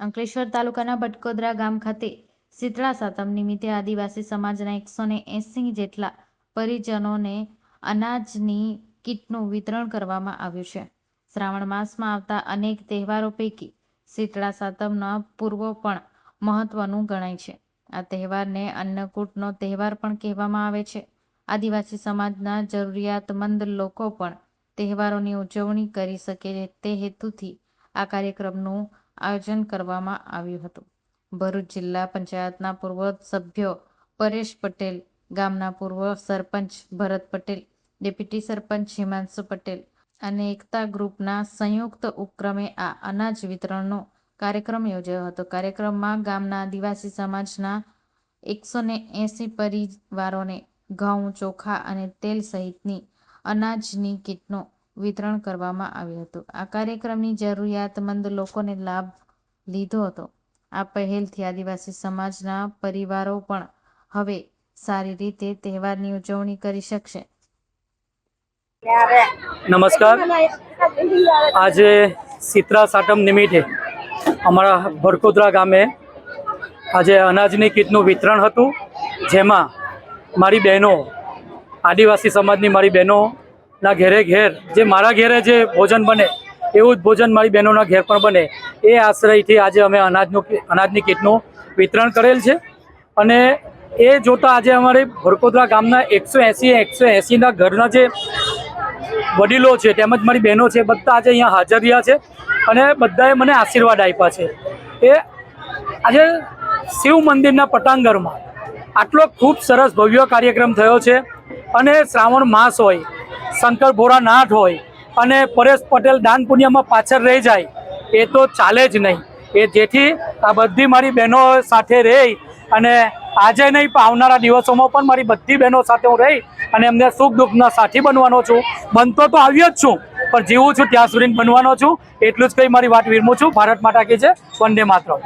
અંકલેશ્વર તાલુકાના બટકોદરા ગામ ખાતે શીતળા સાતમ નિમિત્તે આદિવાસી સમાજના એકસો જેટલા પરિજનોને અનાજની કીટનું વિતરણ કરવામાં આવ્યું છે. શ્રાવણ માસમાં આવતા અનેક તહેવારો પૈકી શીતળા સાતમના પૂર્વ પણ મહત્વનું ગણાય છે. આ તહેવારને અન્નકૂટનો તહેવાર પણ કહેવામાં આવે છે. આદિવાસી સમાજના જરૂરિયાતમંદ લોકો પણ તહેવારોની ઉજવણી કરી શકે તે હેતુથી આ કાર્યક્રમનું આયોજન કરવામાં આવ્યું હતું. ભરૂચ જિલ્લા પંચાયતના પૂર્વ સભ્યો પરેશ પટેલ, ગામના પૂર્વ સરપંચ ભરત પટેલ, ડેપ્યુટી સરપંચ હિમાંશુ પટેલ અને એકતા ગ્રુપના સંયુક્ત ઉપક્રમે આ અનાજ વિતરણનો કાર્યક્રમ યોજાયો હતો. કાર્યક્રમમાં ગામના આદિવાસી સમાજના એકસો ને એંસી પરિવારોને ઘઉં, ચોખા અને તેલ સહિતની અનાજની કીટનું વિતરણ કરવામાં આવ્યું હતું. આ કાર્યક્રમની જરૂરિયાતમંદ લોકોને લાભ લીધો હતો. આ પહેલથી આદિવાસી સમાજના પરિવારો પણ હવે સારી રીતે તહેવારની ઉજવણી કરી શકશે. નમસ્કાર. આજે શીતળા સાટમ નિમિત્તે અમારા ભરકોદરા ગામે આજે અનાજની કીટનું વિતરણ હતું, જેમાં મારી બહેનો, આદિવાસી સમાજની મારી બહેનોના ઘેરે ઘેર જે મારા ઘેરે જે ભોજન બને, એવું જ ભોજન મારી બહેનોના ઘેર પણ બને. એ આશ્રયથી આજે અમે અનાજનું અનાજની કીટનું વિતરણ કરેલ છે. અને એ જોતાં આજે અમારે ભરકોદરા ગામના એકસો એંસી, એકસો એંસીના ઘરના જે વડીલો છે, તેમજ મારી બહેનો છે, બધા આજે અહીંયા હાજર રહ્યા છે અને બધાએ મને આશીર્વાદ આપ્યા છે. એ આજે શિવ મંદિરના પટાંગરમાં આટલો ખૂબ સરસ ભવ્ય કાર્યક્રમ થયો છે અને શ્રાવણ માસ હોય શંકર ભોળાનાથ હોય અને પરેશ પટેલ દાન પુણ્યમાં પાછળ રહી જાય, એ તો ચાલે જ નહીં. એ જેથી આ બધી મારી બહેનો સાથે રહી અને આજે નહીં, પણ આવનારા દિવસોમાં પણ મારી બધી બહેનો સાથે હું રહી અને એમને સુખ દુઃખના સાથી બનવાનો છું. બનતો તો આવ્યો જ છું, પણ જીવું છું, ત્યાં સુધી બનવાનો છું. એટલું જ કંઈ મારી વાત વિરમું છું. ભારત માતા કી છે વંદે માતરમ.